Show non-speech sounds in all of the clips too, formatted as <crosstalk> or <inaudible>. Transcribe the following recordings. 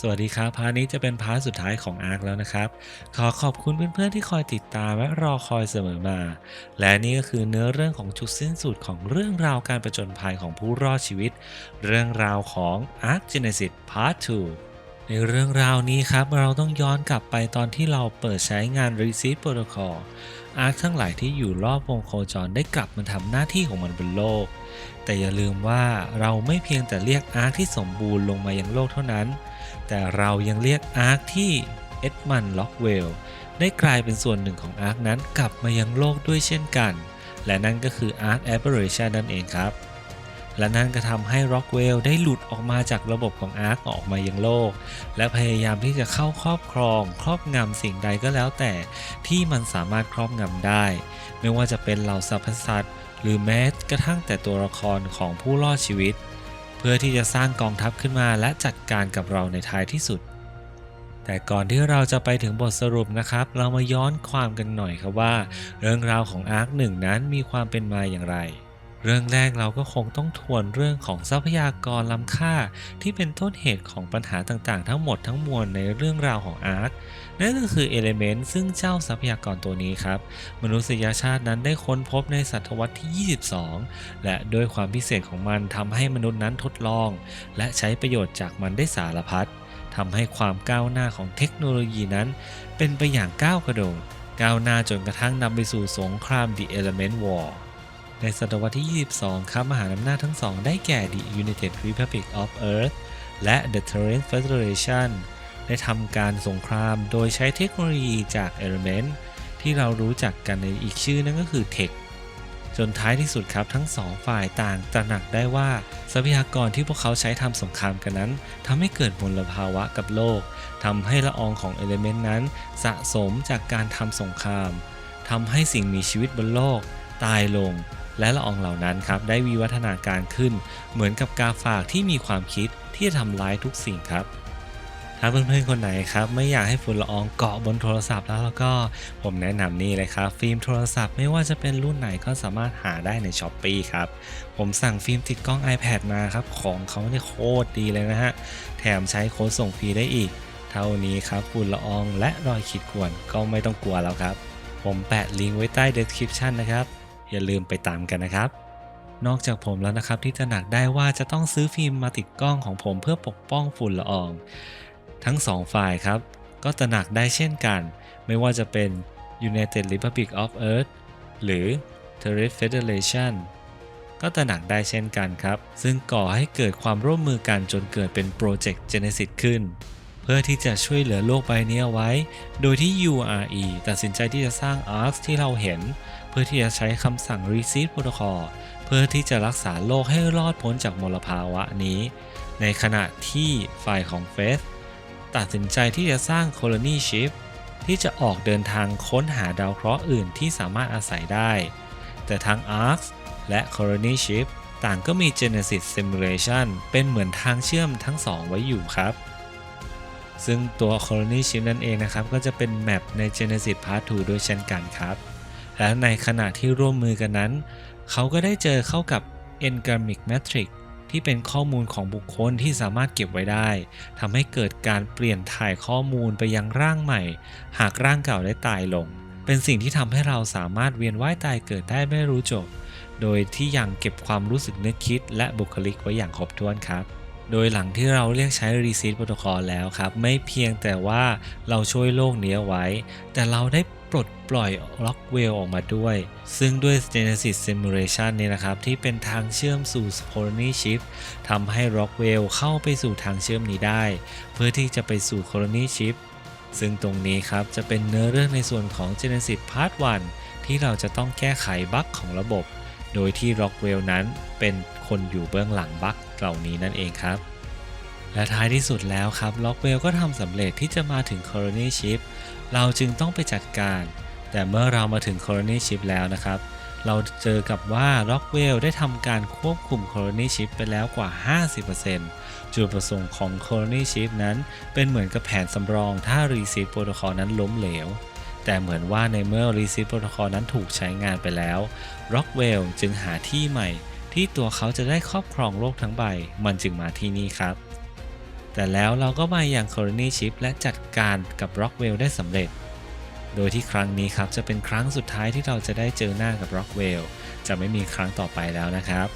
สวัสดีครับ พาร์ทนี้จะเป็นพาร์ทสุดท้ายของอาร์คแล้วนะครับ ขอขอบคุณเพื่อนๆที่คอยติดตามและรอคอยเสมอมา และนี่ก็คือเนื้อเรื่องของจุดสิ้นสุดของเรื่องราวการประจนภัยของผู้รอดชีวิต เรื่องราวของ Ark Genesis Part 2ในเรื่องราวนี้ครับเราต้องย้อนกลับไปตอนที่เราเปิดใช้งาน Receive Protocol อาร์คทั้งหลายที่อยู่รอบวงโคจรได้กลับมาทำหน้าที่ของมันบนโลก แต่อย่าลืมว่าเราไม่เพียงแต่เรียกอาร์คที่สมบูรณ์ลงมายังโลกเท่านั้น แต่เรายังเรียกอาร์คที่เอ็ดมันล็อกเวลได้กลายเป็นส่วนหนึ่งของอาร์คนั้นกลับมายังโลกด้วยเช่นกัน และนั่นก็คืออาร์คแอ b เ r อร์ชันนั่นเองครับ และนั่นก็ทำให้ร็อกเวลได้หลุดออกมาจากระบบของอาร์คออกมายังโลก และพยายามที่จะเข้าครอบครอง ครอบงำสิ่งใดก็แล้วแต่ที่มันสามารถครอบงำได้ ไม่ว่าจะเป็นเหล่าสรรพสัตว์หรือแม้กระทั่งแต่ตัวละครของผู้รอดชีวิต พื่อที่จะสร้างกองทัพขึ้นมาและจัดการกับเราในท้ายที่สุด แต่ก่อนที่เราจะไปถึงบทสรุปนะครับ เรามาย้อนความกันหน่อยครับว่า เรื่องราวของอาร์คหนึ่งนั้นมีความเป็นมาอย่างไร เรื่องแรกเราก็คงต้องทวนเรื่องของทรัพยากรล้ำค่า ที่เป็นต้นเหตุของปัญหาต่างๆ ทั้งหมดทั้งมวลในเรื่องราวของอาร์คนั่นก็คือเอเลเมนต์ซึ่งเจ้าทรัพยากรตัวนี้ครับ มนุษยชาตินั้นได้ค้นพบในศตวรรษที่ 22 และด้วยความพิเศษของมันทำให้มนุษย์นั้นทดลอง และใช้ประโยชน์จากมันได้สารพัดทำให้ความก้าวหน้าของเทคโนโลยีนั้น เป็นไปอย่างก้าวกระโดดก้าวหน้าจนกระทั่งนำไปสู่สงคราม The Element War ในศตวรรษที่ 22 ครับมหาอำนาจทั้งสองได้แก่ The United Republic of Earth และ The Terran Federation ได้ทำการสงครามโดยใช้เทคโนโลยีจาก Element ที่เรารู้จักกันในอีกชื่อนั่นก็คือ Tech จนท้ายที่สุดครับทั้งสองฝ่ายต่างตระหนักได้ว่าทรัพยากรที่พวกเขาใช้ทำสงครามกันนั้นทำให้เกิดมลภาวะกับโลกทำให้ละอองของเอลิเมนต์นั้น สะสมจากการทำสงครามทำให้สิ่งมีชีวิตบนโลก ตายลง และละอองเหล่านั้นครับได้วิวัฒนาการขึ้น เหมือนกับกาฝากที่มีความคิดที่จะทำร้ายทุกสิ่งครับ ถ้าเพื่อนๆคนไหนครับไม่อยากให้ฝุ่นละอองเกาะบนโทรศัพท์แล้วแล้วก็ผมแนะนำนี่เลยครับ ฟิล์มโทรศัพท์ไม่ว่าจะเป็นรุ่นไหนก็สามารถหาได้ใน s h อ p e e ครับ ผมสั่งฟิล์มติดกล้อง iPad มาครับ ของเขาเนี่ยโคตรดีเลยนะฮะแถมใช้โค้ดส่งฟรีได้อีก เท่านี้ครับฝุ่นละอองและรอยขีดข่วนก็ไม่ต้องกลัวแล้วครับผมแปะลิงก์ไว้ใต้ description นะครับ อย่าลืมไปตามกันนะครับ นอกจากผมแล้วนะครับที่จะหนักได้ว่าจะต้องซื้อฟิล์มมาติดกล้องของผมเพื่อปกป้องฝุ่นละออง ทั้งสองฝ่ายครับ ก็ตระหนักได้เช่นกัน ไม่ว่าจะเป็น United Republic of Earth หรือ Terran Federation ก็ตระหนักได้เช่นกันครับ ซึ่งก่อให้เกิดความร่วมมือกันจนเกิดเป็นโปรเจกต์ Genesis ขึ้น เพื่อที่จะช่วยเหลือโลกใบนี้เอาไว้ โดยที่ URE ตัดสินใจที่จะสร้าง ARCs ที่เราเห็น เพื่อที่จะใช้คำสั่ง Receive Protocol เพื่อที่จะรักษาโลกให้รอดพ้นจากมลภาวะนี้ ในขณะที่ฝ่ายของ Faith ตัดสินใจที่จะสร้าง Colony Ship ที่จะออกเดินทางค้นหาดาวเคราะห์อื่นที่สามารถอาศัยได้ แต่ทั้ง ARCs และ Colony Ship ต่างก็มี Genesis Simulation เป็นเหมือนทางเชื่อมทั้งสองไว้อยู่ครับ ซึ่งตัว Colony Ship นั่นเองนะครับ ก็จะเป็นแมปใน Genesis Part 2ด้วยเช่นกันครับ และในขณะที่ร่วมมือกันนั้น เขาก็ได้เจอเข้ากับ Engramic Matrix ที่เป็นข้อมูลของบุคคลที่สามารถเก็บไว้ได้ทำให้เกิดการเปลี่ยนถ่ายข้อมูลไปยังร่างใหม่ หากร่างเก่าได้ตายลง เป็นสิ่งที่ทำให้เราสามารถเวียนว่ายตายเกิดได้ไม่รู้จบ โดยที่ยังเก็บความรู้สึกนึกคิดและบุคลิกไว้อย่างครบถ้วนครับ โดยหลังที่เราเรียกใช้ Reset Protocol แล้วครับ ไม่เพียงแต่ว่าเราช่วยโลกนี้อไว้ แต่เราได้ปลดปล่อยล็อกเวลออกมาด้วย ซึ่งด้วย Genesis Simulation นี่นะครับ ที่เป็นทางเชื่อมสู่ Colony Ship ทำให้ Rockwell เข้าไปสู่ทางเชื่อมนี้ได้ เพื่อที่จะไปสู่ Colony Ship ซึ่งตรงนี้ครับ จะเป็นเนื้อเรื่องในส่วนของ Genesis Part 1 ที่เราจะต้องแก้ไขบั๊กของระบบ โดยที่ Rockwell นั้นเป็นคนอยู่เบื้องหลังบั๊ก เหล่านี้นั่นเองครับ และท้ายที่สุดแล้วครับ Rockwell ก็ทำสำเร็จที่จะมาถึง Colony Ship เราจึงต้องไปจัดการ แต่เมื่อเรามาถึง Colony Ship แล้วนะครับ เราเจอกับว่า Rockwell ได้ทำการควบคุม Colony Ship ไปแล้วกว่า 50%จุดประสงค์ของ Colony Ship นั้น เป็นเหมือนกับแผนสำรองถ้า Receive Protocol นั้นล้มเหลวแต่เหมือนว่าในเมื่อ Receive Protocol นั้นถูกใช้งานไปแล้ว Rockwell จึงหาที่ใหม่ ที่ตัวเขาจะได้ครอบครองโลกทั้งใบ มันจึงมาที่นี่ครับ แต่แล้วเราก็มาอย่าง Colony Ship และจัดการกับ Rockwell ได้สำเร็จ โดยที่ครั้งนี้ครับจะเป็นครั้งสุดท้ายที่เราจะได้เจอหน้ากับ Rockwell จะไม่มีครั้งต่อไปแล้วนะครับ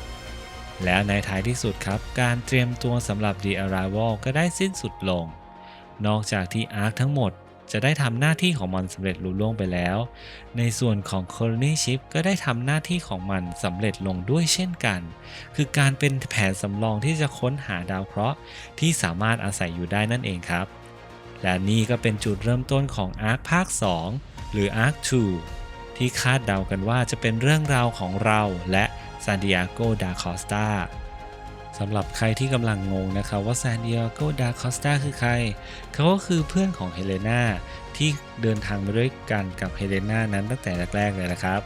แล้วในท้ายที่สุดครับ การเตรียมตัวสำหรับ The Arrival ก็ได้สิ้นสุดลง นอกจากที่อาร์คทั้งหมด จะได้ทำหน้าที่ของมันสำเร็จลุล่วงไปแล้ว ในส่วนของ Colony Ship ก็ได้ทำหน้าที่ของมันสำเร็จลงด้วยเช่นกัน คือการเป็นแผนสำรองที่จะค้นหาดาวเคราะห์ที่สามารถอาศัยอยู่ได้นั่นเองครับ และนี่ก็เป็นจุดเริ่มต้นของอาร์คภาค 2 หรืออาร์ค2ที่คาดเดากันว่าจะเป็นเรื่องราวของเราและซานดิเอโก ดาคอสตา สำหรับใครที่กำลังงงนะครับว่าซานดิเอโกดาคอสตาคือใคร เขาก็คือเพื่อนของเฮเลนาที่เดินทางมาด้วยกันกับเฮเลนานั้นตั้งแต่แรกๆเลยนะครับ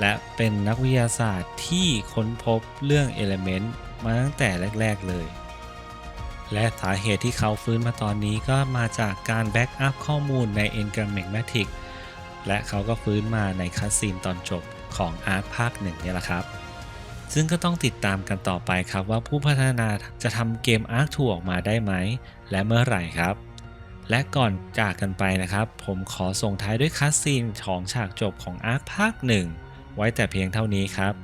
และเป็นนักวิทยาศาสตร์ที่ค้นพบเรื่องเอลเมนต์มาตั้งแต่แรก ๆ เลย และสาเหตุที่เขาฟื้นมาตอนนี้ก็มาจากการแบ็กอัพข้อมูลใน e n g r a m m a t i c และเขาก็ฟื้นมาในคัสซีนตอนจบของอาร์คภาคหนึ่งนี่แหละครับ ซึ่งก็ต้องติดตามกันต่อไปครับว่าผู้พัฒนาจะทำเกม Ark 2 ออกมาได้ไหม และเมื่อไหร่ครับ และก่อนจากกันไปนะครับ ผมขอส่งท้ายด้วยคัสซีนของฉากจบของ Ark ภาคหนึ่งไว้แต่เพียงเท่านี้ครับ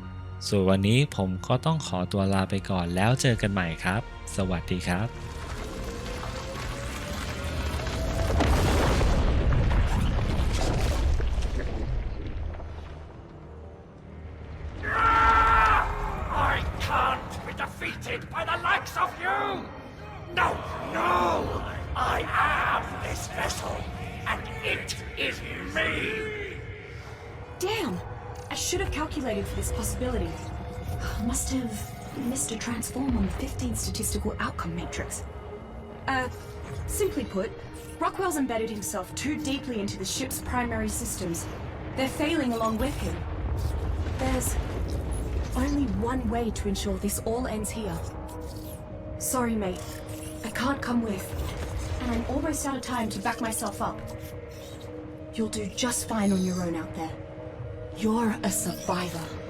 ส่วนวันนี้ผมก็ต้องขอตัวลาไปก่อนแล้วเจอกันใหม่ครับ สวัสดีครับ I should have calculated for this possibility. <sighs> Must have missed a transform on the 15th statistical outcome matrix. Uh, simply put, Rockwell's embedded himself too deeply into the ship's primary systems. They're failing along with him. There's only one way to ensure this all ends here. Sorry, mate. I can't come with. And I'm almost out of time to back myself up. You'll do just fine on your own out there. You're a survivor.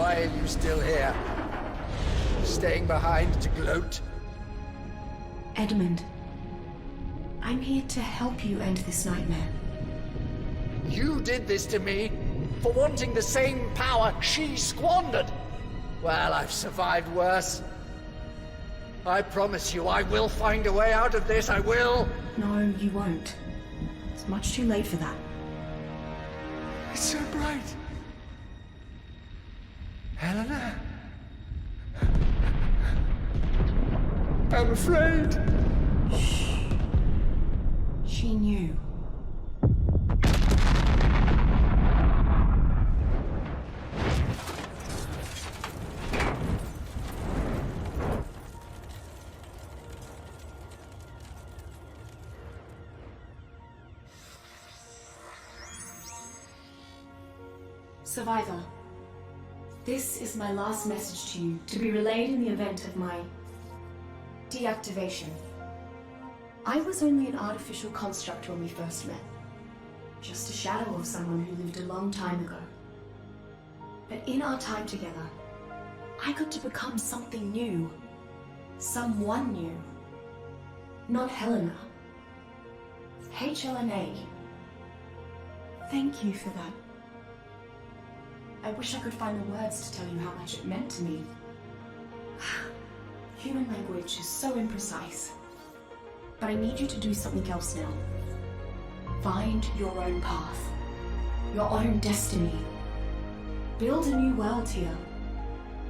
Why are you still here? Staying behind to gloat? Edmund, I'm here to help you end this nightmare. You did this to me for wanting the same power she squandered. Well, I've survived worse. I promise you, I will find a way out of this. I will. No, you won't. It's much too late for that. It's so bright. Helena. I'm afraid. She knew. Survivor, this is my last message to you to be relayed in the event of my deactivation. I was only an artificial construct when we first met, just a shadow of someone who lived a long time ago. But in our time together, I got to become something new, someone new. Not Helena. HLNA. Thank you for that. I wish I could find the words to tell you how much it meant to me. <sighs> Human language is so imprecise. But I need you to do something else now. Find your own path, your own destiny. Build a new world here,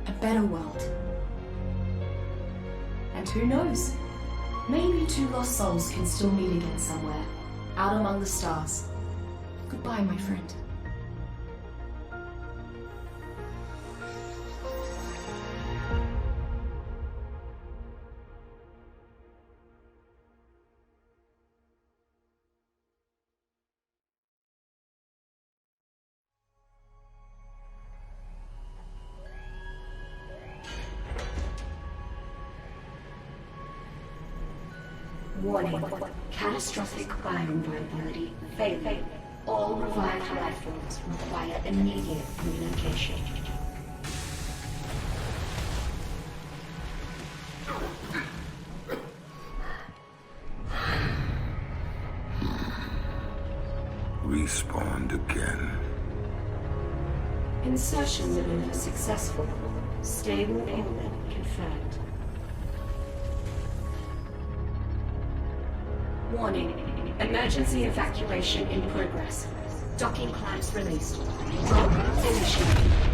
a better world. And who knows? Maybe two lost souls can still meet again somewhere, out among the stars. Goodbye, my friend. Warning. Catastrophic bioinviolability. Failing. All revived life forms require immediate relocation. Respawned again. Insertion maneuver successful. Stable orbit confirmed. Warning. Emergency evacuation in progress. Docking clamps released. Initiated.